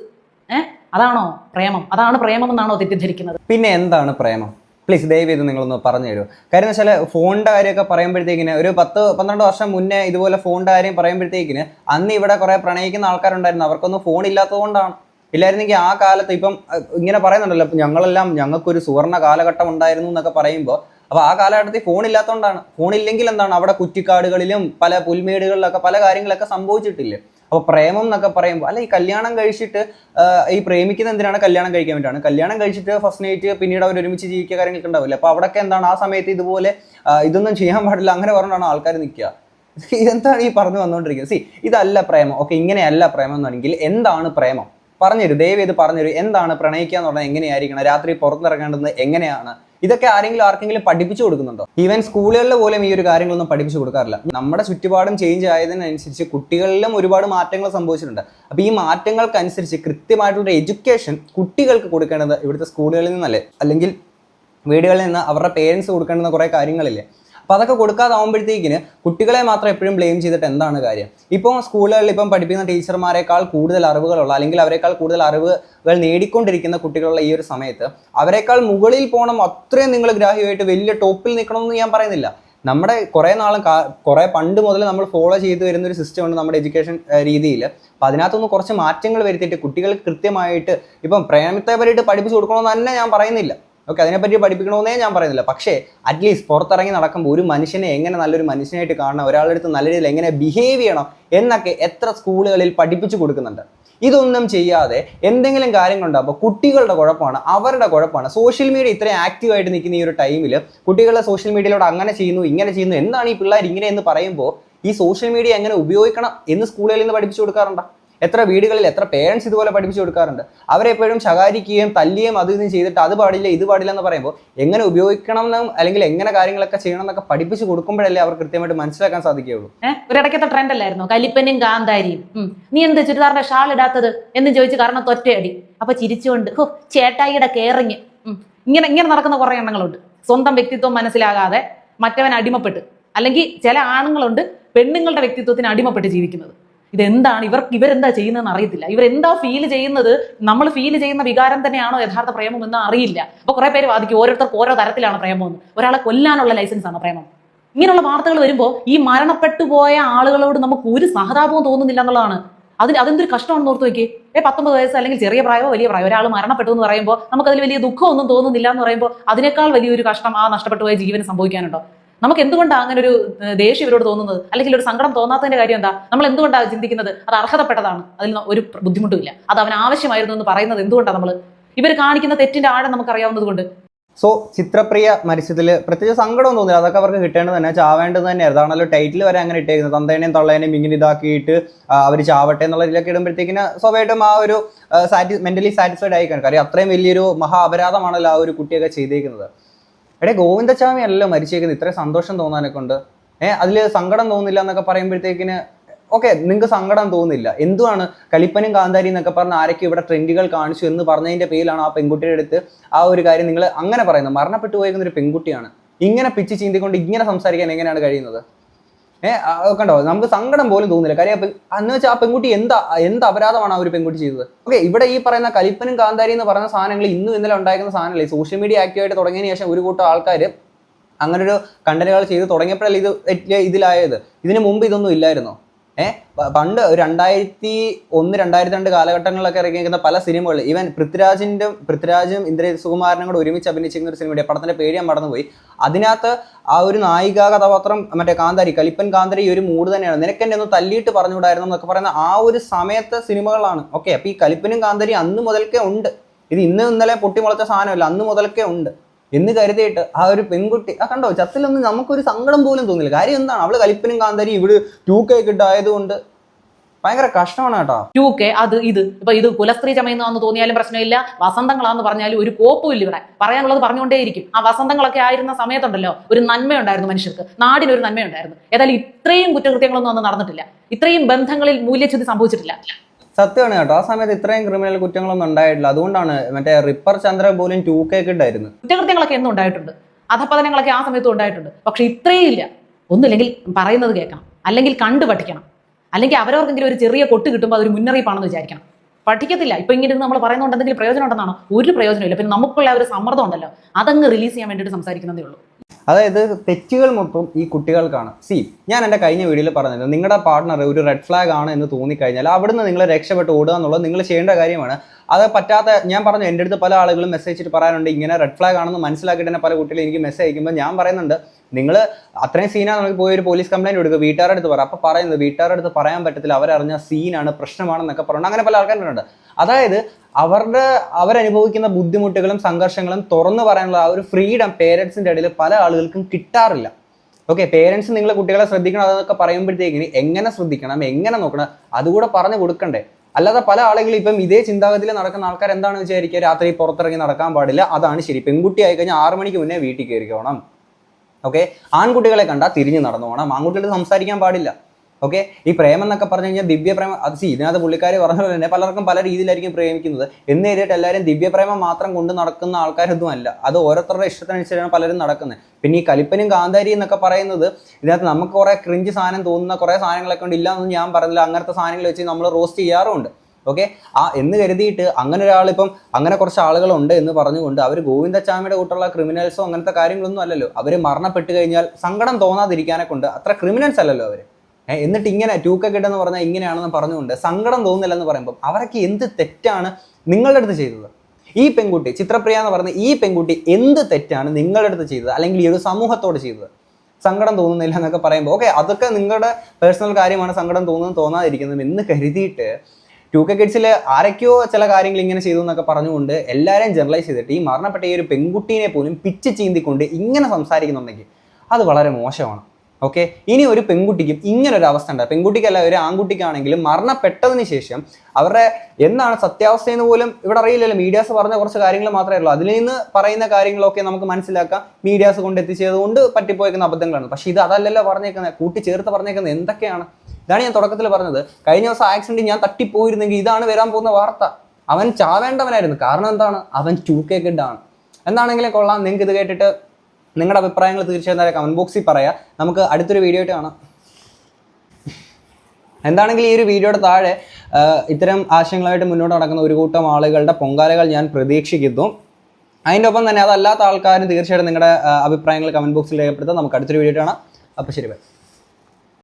ഏഹ് അതാണോ പ്രേമം? അതാണ് പ്രേമം എന്നാണോ തെറ്റിദ്ധരിക്കുന്നത്? പിന്നെ എന്താണ് പ്രേമം? പ്ലീസ് ദയവ് ചെയ്ത് നിങ്ങളൊന്ന് പറഞ്ഞു തരുമോ? കാര്യം വെച്ചാൽ ഫോണിന്റെ കാര്യമൊക്കെ പറയുമ്പോഴത്തേക്കിന് ഒരു പത്ത് പന്ത്രണ്ട് വർഷം മുന്നേ ഇതുപോലെ ഫോണിന്റെ കാര്യം പറയുമ്പോഴത്തേക്കിന് അന്ന് ഇവിടെ കുറെ പ്രണയിക്കുന്ന ആൾക്കാരുണ്ടായിരുന്നു. അവർക്കൊന്നും ഫോൺ ഇല്ലാത്തതുകൊണ്ടാണ്. ഇല്ലായിരുന്നെങ്കിൽ ആ കാലത്ത് ഇപ്പം ഇങ്ങനെ പറയുന്നുണ്ടല്ലോ ഞങ്ങളെല്ലാം ഞങ്ങൾക്കൊരു സുവർണ കാലഘട്ടം ഉണ്ടായിരുന്നു എന്നൊക്കെ പറയുമ്പോൾ അപ്പോൾ ആ കാലഘട്ടത്തിൽ ഫോൺ ഇല്ലാത്തതുകൊണ്ടാണ് ഫോൺ ഇല്ലെങ്കിൽ എന്താണ്? അവിടെ കുറ്റിക്കാടുകളിലും പല പുൽമേടുകളിലൊക്കെ പല കാര്യങ്ങളൊക്കെ സംഭവിച്ചിട്ടില്ലേ? അപ്പോൾ പ്രേമം എന്നൊക്കെ പറയുമ്പോൾ അല്ല ഈ കല്യാണം കഴിച്ചിട്ട് ഈ പ്രേമിക്കുന്ന എന്തിനാണ് കല്യാണം കഴിക്കാൻ വേണ്ടിയാണ്? കല്യാണം കഴിച്ചിട്ട് ഫസ്റ്റ് നൈറ്റ് പിന്നീട് അവർ ഒരുമിച്ച് ജീവിക്കുക കാര്യങ്ങളൊക്കെ ഉണ്ടാവില്ല? അപ്പോൾ അവിടെയൊക്കെ എന്താണ്? ആ സമയത്ത് ഇതുപോലെ ഇതൊന്നും ചെയ്യാൻ പാടില്ല അങ്ങനെ പറഞ്ഞാണ് ആൾക്കാർ നിൽക്കുക. ഇതെന്താണ് ഈ പറഞ്ഞു വന്നുകൊണ്ടിരിക്കുന്നത് സി ഇതല്ല പ്രേമം. ഓക്കെ ഇങ്ങനെയല്ല പ്രേമം എന്നാണെങ്കിൽ എന്താണ് പ്രേമം? പറഞ്ഞുതരൂ. ദയവ് ഇത് പറഞ്ഞുതരും. എന്താണ് പ്രണയിക്കുക എന്ന് പറഞ്ഞാൽ എങ്ങനെയായിരിക്കണം? രാത്രി പുറത്തിറങ്ങേണ്ടത് എങ്ങനെയാണ്? ഇതൊക്കെ ആരെങ്കിലും ആർക്കെങ്കിലും പഠിപ്പിച്ചു കൊടുക്കുന്നുണ്ടോ? ഈവൻ സ്കൂളുകളിൽ പോലും ഈ ഒരു കാര്യങ്ങളൊന്നും പഠിപ്പിച്ചു കൊടുക്കാറില്ല. നമ്മുടെ ചുറ്റുപാടും ചേഞ്ച് ആയതിനനുസരിച്ച് കുട്ടികളിലും ഒരുപാട് മാറ്റങ്ങൾ സംഭവിച്ചിട്ടുണ്ട്. അപ്പോൾ ഈ മാറ്റങ്ങൾക്കനുസരിച്ച് കൃത്യമായിട്ടുള്ള എഡ്യൂക്കേഷൻ കുട്ടികൾക്ക് കൊടുക്കേണ്ടത് ഇവിടുത്തെ സ്കൂളുകളിൽ നിന്നല്ലേ? അല്ലെങ്കിൽ വീടുകളിൽ നിന്ന് അവരുടെ പേരൻസ് കൊടുക്കേണ്ടുന്ന കുറേ കാര്യങ്ങളില്ലേ? അപ്പോൾ അതൊക്കെ കൊടുക്കാതാവുമ്പോഴത്തേക്കിന് കുട്ടികളെ മാത്രം എപ്പോഴും ബ്ലെയിം ചെയ്തിട്ട് എന്താണ് കാര്യം? ഇപ്പോൾ സ്കൂളുകളിൽ ഇപ്പം പഠിപ്പിക്കുന്ന ടീച്ചർമാരെക്കാൾ കൂടുതൽ അറിവുകളുള്ള അല്ലെങ്കിൽ അവരെക്കാൾ കൂടുതൽ അറിവുകൾ നേടിക്കൊണ്ടിരിക്കുന്ന കുട്ടികളുള്ള ഈ ഒരു സമയത്ത് അവരെക്കാൾ മുകളിൽ പോകണം അത്രയും നിങ്ങൾ ഗ്രാഹ്യമായിട്ട് വലിയ ടോപ്പിൽ നിൽക്കണമെന്ന് ഞാൻ പറയുന്നില്ല. നമ്മുടെ കുറേ നാളും കുറേ പണ്ട് മുതൽ നമ്മൾ ഫോളോ ചെയ്തു വരുന്ന ഒരു സിസ്റ്റം ഉണ്ട് നമ്മുടെ എഡ്യൂക്കേഷൻ രീതിയിൽ അപ്പം അതിനകത്തൊന്ന് കുറച്ച് മാറ്റങ്ങൾ വരുത്തിയിട്ട് കുട്ടികൾക്ക് കൃത്യമായിട്ട് ഇപ്പം പ്രേമത്തെ പറ്റിയിട്ട് പഠിപ്പിച്ചു കൊടുക്കണമെന്ന് തന്നെ ഞാൻ പറയുന്നില്ല. ഓക്കെ അതിനെപ്പറ്റി പഠിപ്പിക്കണമെന്നേ ഞാൻ പറയുന്നില്ല. പക്ഷേ അറ്റ്ലീസ്റ്റ് പുറത്തിറങ്ങി നടക്കുമ്പോൾ ഒരു മനുഷ്യനെ എങ്ങനെ നല്ലൊരു മനുഷ്യനായിട്ട് കാണണം ഒരാളുടെ അടുത്ത് നല്ല രീതിയിൽ എങ്ങനെ ബിഹേവ് ചെയ്യണം എന്നൊക്കെ എത്ര സ്കൂളുകളിൽ പഠിപ്പിച്ചു കൊടുക്കുന്നുണ്ട്. ഇതൊന്നും ചെയ്യാതെ എന്തെങ്കിലും കാര്യങ്ങളുണ്ടാകുമ്പോൾ കുട്ടികളുടെ കുഴപ്പമാണ് അവരുടെ കുഴപ്പമാണ്. സോഷ്യൽ മീഡിയ ഇത്രയും ആക്റ്റീവായിട്ട് നിൽക്കുന്ന ഈ ഒരു ടൈമിൽ കുട്ടികളെ സോഷ്യൽ മീഡിയയിലൂടെ അങ്ങനെ ചെയ്യുന്നു ഇങ്ങനെ ചെയ്യുന്നു എന്താണ് ഈ പിള്ളേർ ഇങ്ങനെ എന്ന് പറയുമ്പോൾ ഈ സോഷ്യൽ മീഡിയ എങ്ങനെ ഉപയോഗിക്കണം എന്ന് സ്കൂളുകളിൽ നിന്ന് പഠിപ്പിച്ചു കൊടുക്കാറുണ്ട്? എത്ര വീടുകളിൽ എത്ര പേരൻസ് ഇതുപോലെ പഠിപ്പിച്ചു കൊടുക്കാറുണ്ട്. അവരെപ്പോഴും ശകാരിക്കുകയും തല്ലിയും അത് ഇതും ചെയ്തിട്ട് അത് പാടില്ല ഇത് പാടില്ല എന്ന് പറയുമ്പോൾ എങ്ങനെ ഉപയോഗിക്കണം എന്നും അല്ലെങ്കിൽ എങ്ങനെ കാര്യങ്ങളൊക്കെ ചെയ്യണം എന്നൊക്കെ പഠിപ്പിച്ചു കൊടുക്കുമ്പോഴല്ലേ അവർ കൃത്യമായിട്ട് മനസ്സിലാക്കാൻ സാധിക്കുകയുള്ളൂ. ഇടയ്ക്കത്തെ ട്രെൻഡ് അല്ലായിരുന്നു? കലിപ്പനും കാന്താരിയും നീ എന്ത് ചുരിദാറിന്റെ ഷാൾ ഇടാത്തത് എന്ന് ചോദിച്ച് കാരണം തൊറ്റയടി. അപ്പൊ ചിരിച്ചുകൊണ്ട് ഹോ ചേട്ടായിയുടെ കെയറിങ് ഇങ്ങനെ ഇങ്ങനെ നടക്കുന്ന കുറെ എണ്ണങ്ങളുണ്ട്. സ്വന്തം വ്യക്തിത്വം മനസ്സിലാകാതെ മറ്റവൻ അടിമപ്പെട്ട് അല്ലെങ്കിൽ ചില ആണുങ്ങളുണ്ട് പെണ്ണുങ്ങളുടെ വ്യക്തിത്വത്തിന് അടിമപ്പെട്ട് ജീവിക്കുന്നത്. ഇതെന്താണ്? ഇവർക്ക് ഇവരെന്താ ചെയ്യുന്നതെന്ന് അറിയത്തില്ല. ഇവരെന്താ ഫീൽ ചെയ്യുന്നത്? നമ്മൾ ഫീൽ ചെയ്യുന്ന വികാരം തന്നെയാണോ യഥാർത്ഥ പ്രേമം എന്ന് അറിയില്ല. അപ്പൊ കുറെ പേര് വാദിക്കും ഓരോരുത്തർക്ക് ഓരോ തരത്തിലാണ് പ്രേമം എന്ന് ഒരാളെ കൊല്ലാനുള്ള ലൈസൻസ് ആണ് പ്രേമം. ഇങ്ങനെയുള്ള വാർത്തകൾ വരുമ്പോൾ ഈ മരണപ്പെട്ടു പോയ ആളുകളോട് നമുക്ക് ഒരു സഹതാപവും തോന്നുന്നില്ല എന്നുള്ളതാണ്. അതിന് അതെന്തൊരു കഷ്ടമാണെന്ന് ഓർത്ത് നോക്കി ഏ പത്തൊമ്പത് വയസ്സ് അല്ലെങ്കിൽ ചെറിയ പ്രായമോ വലിയ പ്രായമോ ഒരാൾ മരണപ്പെട്ടു എന്ന് പറയുമ്പോൾ നമുക്കതിൽ വലിയ ദുഃഖമൊന്നും തോന്നുന്നില്ല എന്ന് പറയുമ്പോൾ അതിനേക്കാൾ വലിയൊരു കഷ്ടം ആ നഷ്ടപ്പെട്ടു പോയ ജീവന് സംഭവിക്കാനുണ്ടോ? നമുക്ക് എന്തുകൊണ്ടാണ് അങ്ങനെ ഒരു ദേഷ്യം ഇവരോട് തോന്നുന്നത്? അല്ലെങ്കിൽ ഒരു സങ്കടം തോന്നാത്തതിന്റെ കാര്യം എന്താ? നമ്മൾ എന്തുകൊണ്ടാണ് ചിന്തിക്കുന്നത്? അത് അർഹതപ്പെട്ടതാണ്. അതിൽ ഒരു ബുദ്ധിമുട്ടുമില്ല. അത് അവൻ ആവശ്യമായിരുന്നു എന്ന് പറയുന്നത് എന്തുകൊണ്ടാണ് നമ്മൾ ഇവർ കാണിക്കുന്ന തെറ്റിന്റെ ആഴം നമുക്ക് കൊണ്ട്. സോ ചിത്രപ്രിയ മരിച്ചതിൽ പ്രത്യേകിച്ച് സങ്കടം തോന്നില്ല. അതൊക്കെ അവർക്ക് കിട്ടേണ്ടത് തന്നെ. ചാവേണ്ടത് തന്നെയായിരുന്നു അതാണല്ലോ ടൈറ്റിൽ വരെ അങ്ങനെ ഇട്ടേക്കുന്നത്. തന്തേനെയും തള്ളേനെയും ഇങ്ങനെ ഇതാക്കിയിട്ട് അവർ ചാവട്ടെ എന്നുള്ള ഇതിലൊക്കെ ഇടുമ്പോഴത്തേക്കിന് സ്വാഭാവികമായിട്ടും ആ ഒരു സാറ്റി മെന്റലി സാറ്റിസ്ഫൈഡ് ആയിക്കാണ് കാണും കാര്യം. അത്രയും വലിയൊരു മഹാ അപരാധമാണല്ലോ ആ ഒരു കുട്ടിയൊക്കെ ചെയ്തേക്കുന്നത്. എടേ ഗോവിന്ദസ്വാമി അല്ലല്ലോ മരിച്ചേക്കുന്നത്. ഇത്ര സന്തോഷം തോന്നാനൊക്കെ ഉണ്ട് ഏഹ് അതിൽ സങ്കടം തോന്നില്ല എന്നൊക്കെ പറയുമ്പോഴത്തേക്കിന് ഓക്കെ നിങ്ങൾക്ക് സങ്കടം തോന്നില്ല. എന്തുവാണ് കലിപ്പനും കാന്താരി എന്നൊക്കെ പറഞ്ഞ ആരൊക്കെ ഇവിടെ ട്രെൻഡുകൾ കാണിച്ചു എന്ന് പറഞ്ഞതിന്റെ പേരിലാണ് ആ പെൺകുട്ടിയുടെ അടുത്ത് ആ ഒരു കാര്യം നിങ്ങൾ അങ്ങനെ പറയുന്നത്. മരണപ്പെട്ടു പോയിരിക്കുന്ന ഒരു പെൺകുട്ടിയാണ്. ഇങ്ങനെ പിച്ച് ചീന്തിക്കൊണ്ട് ഇങ്ങനെ സംസാരിക്കാൻ എങ്ങനെയാണ് കഴിയുന്നത്? ഏഹ് കണ്ടോ? നമുക്ക് സങ്കടം പോലും തോന്നില്ല. കാര്യം എന്ന് വെച്ചാൽ ആ പെൺകുട്ടി എന്താ എന്ത് അപരാധമാണ് ആ ഒരു പെൺകുട്ടി ചെയ്തത്? ഓക്കെ ഇവിടെ ഈ പറയുന്ന കലിപ്പനും കാന്താരി എന്ന് പറയുന്ന സാധനങ്ങൾ ഇന്നും ഇന്നലെ ഉണ്ടായിരുന്ന സാധനമല്ലേ? സോഷ്യൽ മീഡിയ ആക്റ്റീവായിട്ട് തുടങ്ങിയതിന് ശേഷം ഒരു കൂട്ടം ആൾക്കാർ അങ്ങനെ ഒരു കണ്ടന്റുകൾ ചെയ്ത് തുടങ്ങിയപ്പോഴല്ലേ ഇത് ഇതിലായത്? ഇതിനു മുമ്പ് ഇതൊന്നും ഇല്ലായിരുന്നോ? ഏഹ് പണ്ട് രണ്ടായിരത്തി ഒന്ന് രണ്ടായിരത്തി രണ്ട് കാലഘട്ടങ്ങളിലൊക്കെ ഇറങ്ങിയിരിക്കുന്ന പല സിനിമകൾ ഈവൻ പൃഥ്വിരാജിന്റെ പൃഥ്വിരാജും ഇന്ദ്ര സുകുമാരനും കൂടെ ഒരുമിച്ച് അഭിനയിച്ചിരുന്ന ഒരു സിനിമയുടെ പടത്തിന്റെ പേര് ഞാൻ മറന്നുപോയി. അതിനകത്ത് ആ ഒരു നായിക കഥാപാത്രം മറ്റേ കാന്താരി കലിപ്പൻ കാന്താരി ഒരു മൂഡ് തന്നെയാണ്. നിനക്ക് എന്നെ ഒന്ന് തല്ലിയിട്ട് പറഞ്ഞുകൂടായിരുന്നു എന്നൊക്കെ പറയുന്ന ആ ഒരു സമയത്തെ സിനിമകളാണ്. ഓക്കെ അപ്പോൾ ഈ കലിപ്പനും കാന്താരി അന്ന് മുതൽക്കേ ഉണ്ട്. ഇത് ഇന്ന് ഇന്നലെ പൊട്ടിമുളച്ച സാധനമല്ല അന്ന് മുതൽക്കേ ഉണ്ട്. എന്ന് കരുതിയിട്ട് ആ ഒരു പെൺകുട്ടി ആ കണ്ടോ ചത്തിലൊന്നും നമുക്കൊരു സങ്കടം പോലും തോന്നില്ല. കാര്യം എന്താണ്? അവൾ കലിപ്പനും കാന്താരി ഇവിടെ ടൂ കെ കിട്ടായതുകൊണ്ട് ഭയങ്കര കഷ്ടമാണ് കേട്ടോ. ടു കെ അത് ഇത്. ഇപ്പൊ ഇത് കുലസ്ത്രീ ചമയുന്നതാന്ന് തോന്നിയാലും പ്രശ്നമില്ല. വസന്തങ്ങളാന്ന് പറഞ്ഞാലും ഒരു കോപ്പും ഇല്ല ഇവിടെ. പറയാനുള്ളത് പറഞ്ഞുകൊണ്ടേയിരിക്കും. ആ വസന്തങ്ങളൊക്കെ ആയിരുന്ന സമയത്തുണ്ടല്ലോ ഒരു നന്മയുണ്ടായിരുന്നു മനുഷ്യർക്ക്. നാടിന് ഒരു നന്മയുണ്ടായിരുന്നു. ഏതായാലും ഇത്രയും കുറ്റകൃത്യങ്ങളൊന്നും അന്ന് നടന്നിട്ടില്ല. ഇത്രയും ബന്ധങ്ങളിൽ മൂല്യച്യുതി സംഭവിച്ചിട്ടില്ല. സത്യമാണ് കേട്ടോ. ആ സമയത്ത് ഇത്രയും ക്രിമിനൽ കുറ്റങ്ങളൊന്നും ഉണ്ടായിട്ടില്ല. അതുകൊണ്ടാണ് മറ്റേ റിപ്പർ ചന്ദ്ര പോലും ടൂ കെ കിട്ടായിരുന്നു കുറ്റകൃത്യങ്ങളൊക്കെ എന്നും ഉണ്ടായിട്ടുണ്ട്. അധപതനങ്ങളൊക്കെ ആ സമയത്ത് ഉണ്ടായിട്ടുണ്ട്. പക്ഷെ ഇത്രയും ഇല്ല. ഒന്നില്ലെങ്കിൽ പറയുന്നത് കേൾക്കണം. അല്ലെങ്കിൽ കണ്ടു പഠിക്കണം. അല്ലെങ്കിൽ അവരവർക്കെങ്കിലും ഒരു ചെറിയ കൊട്ട് കിട്ടുമ്പോൾ അതൊരു മുന്നറിയിപ്പാണെന്ന് വിചാരിക്കണം. പഠിക്കത്തില്ല. ഇപ്പൊ ഇങ്ങനെ നമ്മൾ പറയുന്നുണ്ടെങ്കിൽ പ്രയോജനം ഉണ്ടെന്നാണോ? ഒരു പ്രയോജനമില്ല പിന്നെ നമുക്കുള്ള ഒരു സമ്മർദ്ദം ഉണ്ടല്ലോ. അതങ്ങ് റിലീസ് ചെയ്യാൻ വേണ്ടിയിട്ട് സംസാരിക്കുന്നതേ ഉള്ളൂ. അതായത് തെറ്റുകൾ മൊത്തം ഈ കുട്ടികൾക്കാണ്. സി ഞാൻ എന്റെ കഴിഞ്ഞ വീഡിയോയിൽ പറഞ്ഞത് നിങ്ങളുടെ പാർട്ണർ ഒരു റെഡ് ഫ്ലാഗ് ആണ് എന്ന് തോന്നിക്കഴിഞ്ഞാൽ അവിടുന്ന് നിങ്ങൾ രക്ഷപ്പെട്ട് ഓടുക എന്നുള്ളത് നിങ്ങൾ ചെയ്യേണ്ട കാര്യമാണ്. അത് പറ്റാത്ത ഞാൻ പറഞ്ഞു എന്റെ അടുത്ത് പല ആളുകളും മെസ്സേജ് ഇട്ട് പറയാനുണ്ട് ഇങ്ങനെ റെഡ് ഫ്ലാഗ് ആണെന്ന് മനസ്സിലാക്കിയിട്ട് തന്നെ പല കുട്ടികളും എനിക്ക് മെസ്സേജ് അയക്കുമ്പോൾ ഞാൻ പറയുന്നുണ്ട് നിങ്ങൾ അത്രയും സീനാണെങ്കിൽ പോയി ഒരു പോലീസ് കംപ്ലൈന്റ് കൊടുക്കുക വീട്ടുകാരുടെ അടുത്ത് പറ. അപ്പോൾ പറയുന്നത് വീട്ടുകാരുടെ അടുത്ത് പറയാൻ പറ്റത്തില്ല അവരറിഞ്ഞ സീനാണ് പ്രശ്നമാണെന്നൊക്കെ പറഞ്ഞു അങ്ങനെ പല ആൾക്കാരുണ്ട്. അതായത് അവരുടെ അവരനുഭവിക്കുന്ന ബുദ്ധിമുട്ടുകളും സംഘർഷങ്ങളും തുറന്നു പറയാനുള്ള ആ ഒരു ഫ്രീഡം പേരൻസിന്റെ ഇടയിൽ പല ആളുകൾക്കും കിട്ടാറില്ല. ഓക്കെ പേരൻസ് നിങ്ങളെ കുട്ടികളെ ശ്രദ്ധിക്കണം അതൊക്കെ പറയുമ്പോഴത്തേക്കിന് എങ്ങനെ ശ്രദ്ധിക്കണം എങ്ങനെ നോക്കണം അതുകൂടെ പറഞ്ഞു കൊടുക്കണ്ടേ. അല്ലാതെ പല ആളുകളും ഇപ്പം ഇതേ ചിന്താഗതിയിൽ നടക്കുന്ന ആൾക്കാർ എന്താണ് വിചാരിക്കുക? രാത്രി പുറത്തിറങ്ങി നടക്കാൻ പാടില്ല. അതാണ് ശരി. പെൺകുട്ടി ആയി കഴിഞ്ഞാൽ ആറു മണിക്ക് മുന്നേ വീട്ടിൽ കയറിക്കോണം. ഓക്കെ ആൺകുട്ടികളെ കണ്ടാൽ തിരിഞ്ഞു പോകണം ആൺകുട്ടികൾ സംസാരിക്കാൻ പാടില്ല. ഓക്കെ ഈ പ്രേമം എന്നൊക്കെ പറഞ്ഞു കഴിഞ്ഞാൽ ദിവ്യപ്രേമം അത് സി ഇതിനകത്ത് പുള്ളിക്കാർ പറഞ്ഞ പോലെ തന്നെ പലർക്കും പല രീതിയിലായിരിക്കും പ്രേമിക്കുന്നത്. എന്ന് കരുതിയിട്ട് എല്ലാവരും ദിവ്യപ്രേമം മാത്രം കൊണ്ട് നടക്കുന്ന ആൾക്കാരൊന്നും അല്ല അത് ഓരോരുത്തരുടെ ഇഷ്ടത്തിനനുസരിച്ചാണ് പലരും നടക്കുന്നത്. പിന്നെ ഈ കലിപ്പനും കാന്താരി എന്നൊക്കെ പറയുന്നത് ഇതിനകത്ത് നമുക്ക് കുറേ ക്രിഞ്ച് സാധനം തോന്നുന്ന കുറേ സാധനങ്ങളൊക്കെ ഉണ്ട്. ഇല്ല ഞാൻ പറഞ്ഞില്ല. അങ്ങനത്തെ സാധനങ്ങൾ വെച്ച് നമ്മൾ റോസ്റ്റ് ചെയ്യാറുമുണ്ട്. ഓക്കെ ആ എന്ന് കരുതിയിട്ട് അങ്ങനെ ഒരാളിപ്പം അങ്ങനെ കുറച്ച് ആളുകളുണ്ട് എന്ന് പറഞ്ഞുകൊണ്ട് അവർ ഗോവിന്ദച്ചാമിയുടെ കൂട്ടുള്ള ക്രിമിനൽസോ അങ്ങനത്തെ കാര്യങ്ങളൊന്നും അല്ലല്ലോ. അവർ മരണപ്പെട്ട് കഴിഞ്ഞാൽ സങ്കടം തോന്നാതിരിക്കാനെ കൊണ്ട് അത്ര ക്രിമിനൽസ് അല്ലല്ലോ അവർ എന്നിട്ട് ഇങ്ങനെ ടൂക്ക കിട്ടെന്ന് പറഞ്ഞാൽ ഇങ്ങനെയാണെന്ന് പറഞ്ഞുകൊണ്ട് സങ്കടം തോന്നുന്നില്ലെന്ന് പറയുമ്പോൾ അവരൊക്കെ എന്ത് തെറ്റാണ് നിങ്ങളുടെ അടുത്ത് ചെയ്തത്? ഈ പെൺകുട്ടി ചിത്രപ്രിയ എന്ന് പറഞ്ഞ ഈ പെൺകുട്ടി എന്ത് തെറ്റാണ് നിങ്ങളുടെ അടുത്ത് ചെയ്തത്? അല്ലെങ്കിൽ ഈ ഒരു സമൂഹത്തോട് ചെയ്തത്? സങ്കടം തോന്നുന്നില്ല എന്നൊക്കെ പറയുമ്പോൾ ഓക്കെ അതൊക്കെ നിങ്ങളുടെ പേഴ്സണൽ കാര്യമാണ് സങ്കടം തോന്നുന്നത് തോന്നാതിരിക്കുന്നത് എന്ന് കരുതിയിട്ട് ടു കെ കിഡ്സിൽ ആരൊക്കെയോ ചില കാര്യങ്ങൾ ഇങ്ങനെ ചെയ്തു എന്നൊക്കെ പറഞ്ഞുകൊണ്ട് എല്ലാവരെയും ജനറലൈസ് ചെയ്തിട്ട് ഈ മരണപ്പെട്ട ഈ ഒരു പെൺകുട്ടീനെ പോലും പിച്ച് ചീന്തിക്കൊണ്ട് ഇങ്ങനെ സംസാരിക്കുന്നുണ്ടെങ്കിൽ അത് വളരെ മോശമാണ്. ഓക്കെ ഇനി ഒരു പെൺകുട്ടിക്കും ഇങ്ങനെ ഒരു അവസ്ഥ ഉണ്ട്. പെൺകുട്ടിക്കല്ല ഒരു ആൺകുട്ടിക്കാണെങ്കിലും മരണപ്പെട്ടതിന് ശേഷം അവരുടെ എന്താണ് സത്യാവസ്ഥ എന്ന് പോലും ഇവിടെ അറിയില്ലല്ലോ. മീഡിയാസ് പറഞ്ഞ കുറച്ച് കാര്യങ്ങൾ മാത്രമേ ഉള്ളൂ. അതിൽ നിന്ന് പറയുന്ന കാര്യങ്ങളൊക്കെ നമുക്ക് മനസ്സിലാക്കാം. മീഡിയാസ് കൊണ്ട് എത്തിച്ചത് കൊണ്ട് പറ്റിപ്പോയിരിക്കുന്ന അബദ്ധങ്ങളാണ്. പക്ഷേ ഇത് അതല്ലല്ലോ പറഞ്ഞേക്കുന്നത്. കൂട്ടിച്ചേർത്ത് പറഞ്ഞേക്കുന്നത് എന്തൊക്കെയാണ്? ഇതാണ് ഞാൻ തുടക്കത്തിൽ പറഞ്ഞത്. കഴിഞ്ഞ ദിവസം ആക്സിഡന്റ് ഞാൻ തട്ടിപ്പോയിരുന്നെങ്കിൽ ഇതാണ് വരാൻ പോകുന്ന വാർത്ത. അവൻ ചാവേണ്ടവനായിരുന്നു. കാരണം എന്താണ്? അവൻ ചൂക്കേക്കിഡാണ് എന്താണെങ്കിലും കൊള്ളാം. നിങ്ങൾക്ക് ഇത് കേട്ടിട്ട് നിങ്ങളുടെ അഭിപ്രായങ്ങൾ തീർച്ചയായും കമന്റ് ബോക്സിൽ പറയാം. നമുക്ക് അടുത്തൊരു വീഡിയോ ആയിട്ട് കാണാം. എന്താണെങ്കിൽ ഈ ഒരു വീഡിയോയുടെ താഴെ ഇത്തരം ആശയങ്ങളായിട്ട് മുന്നോട്ട് നടക്കുന്ന ഒരു കൂട്ടം ആളുകളുടെ പൊങ്കാലകൾ ഞാൻ പ്രതീക്ഷിക്കുന്നു. അതിന്റെ ഒപ്പം തന്നെ അതല്ലാത്ത ആൾക്കാരും തീർച്ചയായിട്ടും നിങ്ങളുടെ അഭിപ്രായങ്ങൾ കമന്റ് ബോക്സിൽ രേഖപ്പെടുത്താം. നമുക്ക് അടുത്തൊരു വീഡിയോ കാണാം. അപ്പോൾ ശരി ബൈ